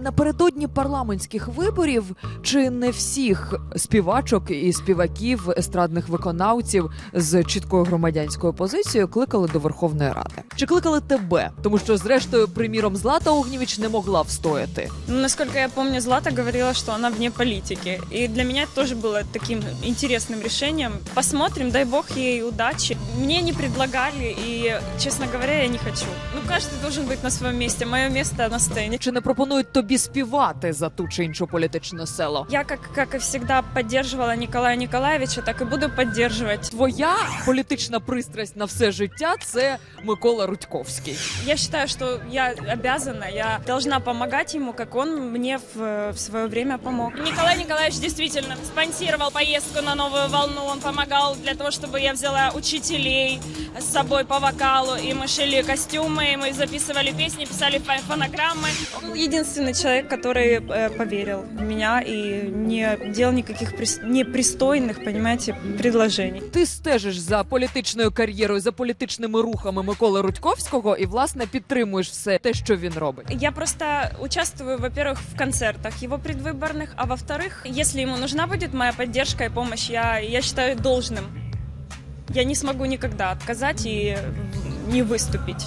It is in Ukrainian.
Напередодні парламентських виборів чи не всіх співачок і співаків естрадних виконавців з чіткою громадянською позицією кликали до Верховної Ради? Чи кликали тебе? Тому що, зрештою, приміром, Злата Огнєвіч не могла встояти. Ну, насколько я помню, Злата говорила, что она вне политики. И для меня это тоже было таким интересным решением. Посмотрим, дай бог ей удачи. Мне не предлагали, и, честно говоря, я не хочу. Ну, каждый должен быть на своем месте. Мое место на сцене. Чи не пропонують тобі співати за ту чи іншу політичну село? Я, как, как и всегда, поддерживала Николая Николаевича, так и буду поддерживать. Твоя політична пристрасть на все життя це Микола Рудьковський. Я считаю, что я обязана, я должна помогать ему, как он мне в, в свое время помог. Николай Николаевич действительно спонсировал поездку на новую волну. Он помогал для того, чтобы я взяла учителей с собой по вокалу, и мы шили костюмы, и мы записывали песни, писали фо- фонограммы. Он единственный человек, который э, поверил в меня и не делал никаких прис- непристойных, понимаете, предложений. Ти стежиш за політичною кар'єрою, за політичними рухами Миколи Рудьковського і власне підтримуєш все те, що він робить. Я просто участвую, во-первых, в концертах его предвыборных, а во-вторых, если ему нужна будет моя поддержка и помощь, я, я считаю должным. Я не смогу никогда отказать и не выступить.